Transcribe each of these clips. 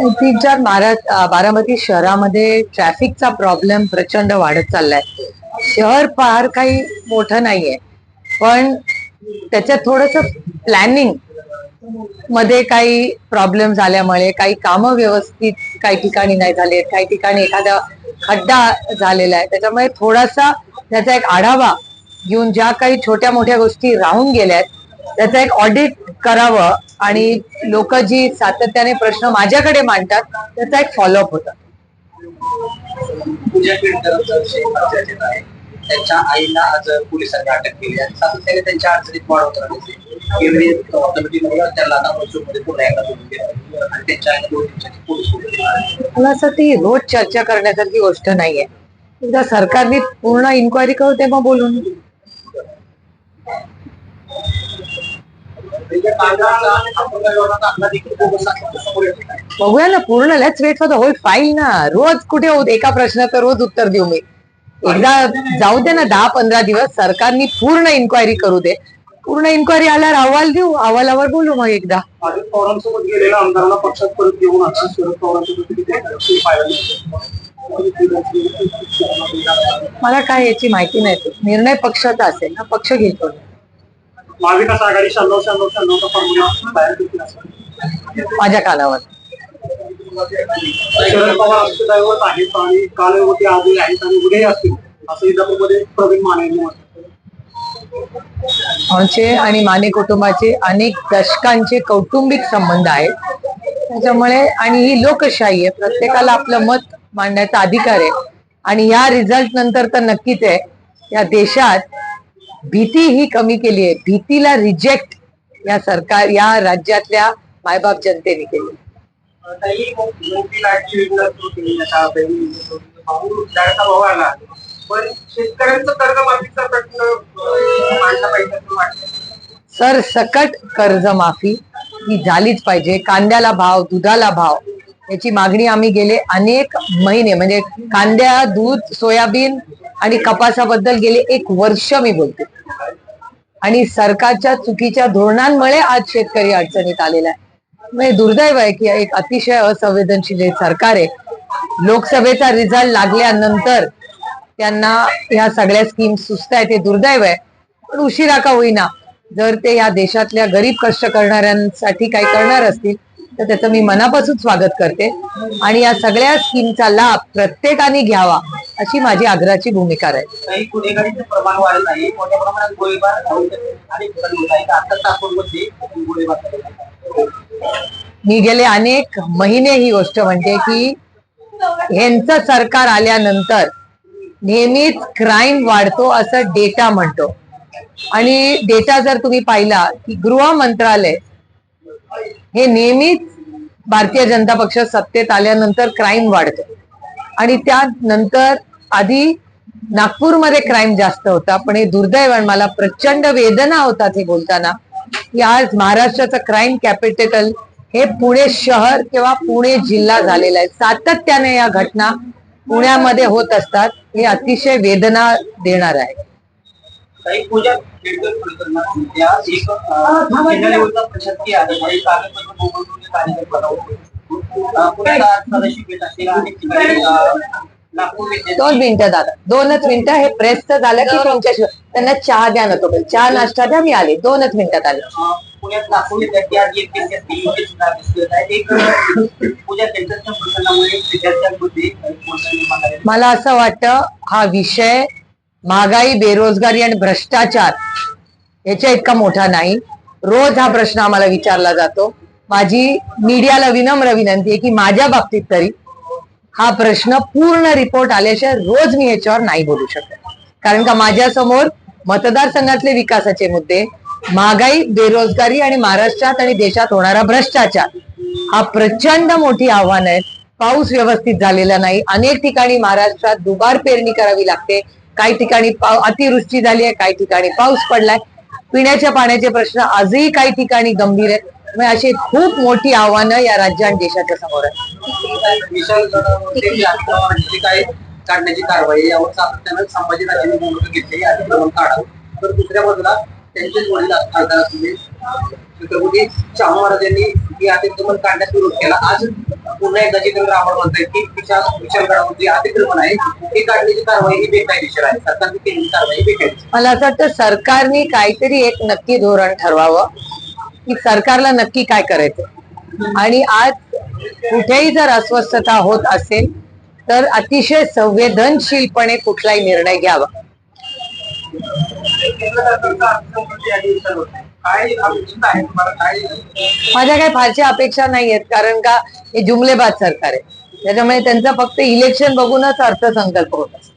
तीन चार बारामती शहरामध्ये ट्रॅफिकचा प्रॉब्लेम प्रचंड वाढत चाललाय. शहर फार काही मोठं नाहीये. पण त्याच्यात थोडस प्लॅनिंगमध्ये काही प्रॉब्लेम झाल्यामुळे काही कामं व्यवस्थित काही ठिकाणी नाही झाले काही ठिकाणी एखादा खड्डा झालेला आहे. त्याच्यामुळे थोडासा त्याचा एक आढावा घेऊन ज्या काही छोट्या मोठ्या गोष्टी राहून गेल्या आहेत त्याचा एक ऑडिट करावं आणि लोक जी सातत्याने प्रश्न माझ्याकडे मांडतात त्याचा एक फॉलोअप होता. त्यांच्या आईला आज पोलिसांनी अटक केली आणि सातत्याने त्यांच्या अडचणीत वाढ होत राहते. मला असं ती रोज चर्चा करण्यासारखी गोष्ट नाहीये. एकदा सरकारने पूर्ण इन्क्वायरी करू तेव्हा बोलून. बघूया ना पूर्ण let's wait for the whole file ना. रोज कुठे होत एका प्रश्नाचं रोज उत्तर देऊ मी. एकदा जाऊ दे ना दहा पंधरा दिवस सरकारनी पूर्ण इन्क्वायरी करू दे. पूर्ण इन्क्वायरी आल्यावर अहवाल देऊ अहवालावर बोलू मग एकदा. अजित पवारांसोबत गेलेल्या आमदारांना पक्षात परत घेऊन आता शरद पवारांसोबत किती काही पाहायला मिळतं. मला काय याची माहिती नाही. निर्णय पक्षाचा असेल ना पक्ष घेतो महाविकास आघाडी शहाण्णव शहाण्णव शहाण्णवचा फॉर्म्युला केला असेल माझ्या कानावर. शरद पवार आमचे दैवत आहेत आणि कालवती आजही आहेत आणि उद्याही असतील असं इंदापूरमध्ये प्रवीण माने यांनी म्हटलं. आमचे आणि माने कुटुंबाचे अनेक दशकांचे कौटुंबिक संबंध आहेत. त्याच्यामुळे आणि ही लोकशाही आहे प्रत्येकाला आपलं मत मांडण्याचा अधिकार आहे. आणि या रिझल्ट नंतर तर नक्कीच आहे. या देशात भीती ही कमी केली आहे. भीतीला रिजेक्ट या सरकार या राज्यातल्या मायबाप जनतेने केली. काही मोठी लाटची योजना सुरू केली आता बहिणी भाऊ लाडका भाऊ आला पण शेतकऱ्यांचं कर्जमाफीचा प्रश्न अं, मांडला पाहिजे असं वाटतं सर सकट कर्जमाफी ही झालीच पाहिजे. कांद्याला भाव दुधाला भाव. याची मागणी आम्ही गेले अनेक महिने म्हणजे कांद्या दूध सोयाबीन आणि कपासाबद्दल गेले एक वर्ष मी बोलते. आणि सरकारच्या चुकीच्या धोरणांमुळे आज शेतकरी अडचणीत आलेला आहे. म्हणजे दुर्दैव आहे की एक अतिशय असंवेदनशील सरकार आहे. लोकसभेचा रिझल्ट लागल्यानंतर त्यांना ह्या सगळ्या स्कीम सुस्त आहेत हे दुर्दैव आहे. पण उशिरा का होईना जर ते या देशातल्या गरीब कष्ट करणाऱ्यांसाठी काही करणार असतील तर त्याचं मी मनापासून स्वागत करते. आणि या सगळ्या स्कीमचा लाभ प्रत्येकाने घ्यावा अशी माझी आग्रहाची भूमिका आहे. मी गेले अनेक महिने ही गोष्ट म्हणते की ह्यांचं सरकार आल्यानंतर नेहमीच क्राईम वाढतो असं डेटा म्हणतो. आणि डेटा जर तुम्ही पाहिला की गृह मंत्रालय हे नेहमीच भारतीय जनता पक्ष सत्तेत आल्यानंतर क्राईम वाढतो. आणि त्यानंतर आधी नागपूरमध्ये क्राईम जास्त होता पण हे दुर्दैव मला प्रचंड वेदना होतात हे बोलताना. की आज महाराष्ट्राचं क्राईम कॅपिटल हे पुणे शहर किंवा पुणे जिल्हा झालेला आहे. सातत्याने या घटना पुण्यामध्ये होत असतात. हे अतिशय वेदना देणार आहे. काही पूजा त्या एक जिल्हा लेवलचा प्रशासकीय कागदपत्र पुण्याला सदाशिव अनेक ठिकाणी नागपूर विद्यापीठ दोन मिनिटं दादा. दोनच मिनिटं. हे प्रेसचं झालं की तुमच्याशी त्यांना चहा द्या ना तो चहा नाश्ता द्या मी आले. दोनच मिनिटात आले पुण्यात नागपूर मला असं वाटतं हा विषय महागाई बेरोजगारी आणि भ्रष्टाचार याच्या इतका मोठा नाही. रोज हा प्रश्न आम्हाला विचारला जातो. माझी मीडियाला विनम्र विनंती आहे की माझ्या बाबतीत तरी हा प्रश्न पूर्ण रिपोर्ट आल्याशिवाय रोज मी याच्यावर नाही बोलू शकत. कारण का माझ्यासमोर मतदारसंघातले विकासाचे मुद्दे महागाई बेरोजगारी आणि महाराष्ट्रात आणि देशात होणारा भ्रष्टाचार हा प्रचंड मोठी आव्हान आहे. पाऊस व्यवस्थित झालेला नाही. अनेक ठिकाणी महाराष्ट्रात दुबार पेरणी करावी लागते. काही ठिकाणी पाव- अतिवृष्टी झाली आहे काही ठिकाणी पाऊस पडलाय. पिण्याच्या पाण्याचे प्रश्न आजही काही ठिकाणी गंभीर आहेत. म्हणजे अशी खूप मोठी आव्हानं या राज्य आणि देशाच्या समोर आहेत काय काढण्याची कारवाई यावर सातत्यानं संभाजीराजांनी भूमिका घेतली अतिक्रमण काढावं. तर दुसऱ्या बाजूला त्यांचेच वडील खासदार असलेले छत्रपती शाहू महाराजांनी हे अतिक्रमण काढण्यास विरोध केला. आज पुन्हा एकदा जितेंद्र आव्हाड म्हणताय की तिच्या विशालगडावर जे अतिक्रमण आहे. ती काढण्याची कारवाई ही बेकायदेशीर आहे. सरकारची केलेली कारवाई बेकायदेशीर मला असं वाटतं सरकारने काहीतरी एक नक्की धोरण ठरवावं. की सरकारला नक्की काय करायचं. आणि आज कुठेही जर अस्वस्थता होत असेल तर अतिशय संवेदनशीलपणे कुठलाही निर्णय घ्यावा. काय अपेक्षित आहे? तुम्हाला काय माझ्या काही फारशा अपेक्षा नाही आहेत कारण का हे जुमलेबाज सरकार आहे. त्याच्यामुळे त्यांचा फक्त इलेक्शन बघूनच अर्थसंकल्प होत असतो.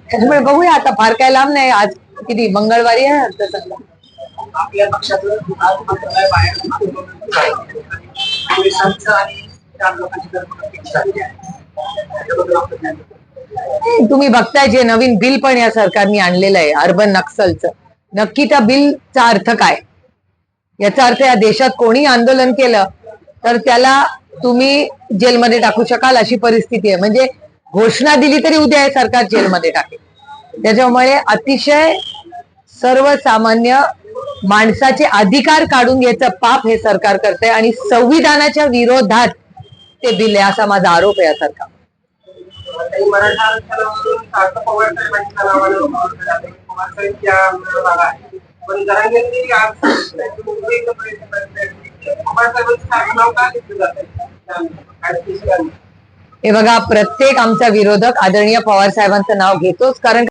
त्याच्यामुळे बघूया आता फार काय लांब नाही आज किती मंगळवारी आहे अर्थसंकल्प. आपल्या पक्षाचं. पोलिसांचं आणि चार लोकांची? तुम्ही बघताय जे नवीन बिल पण या सरकारने आणलेलं आहे अर्बन नक्सलचं नक्की त्या बिलचा अर्थ काय? याचा अर्थ या देशात कोणी आंदोलन केलं तर त्याला तुम्ही जेलमध्ये टाकू शकाल अशी परिस्थिती आहे. म्हणजे घोषणा दिली तरी उद्या हे सरकार जेलमध्ये टाकेल. त्याच्यामुळे अतिशय सर्वसामान्य माणसाचे अधिकार काढून घ्यायचं पाप हे सरकार करते आणि संविधानाच्या विरोधात ते बिल आहे असा माझा आरोप आहे या सरकार मराठा पण जरांगेंनी प्रयत्न हे बघा प्रत्येक आमचा विरोधक आदरणीय पवार साहेबांचं नाव घेतोच कारण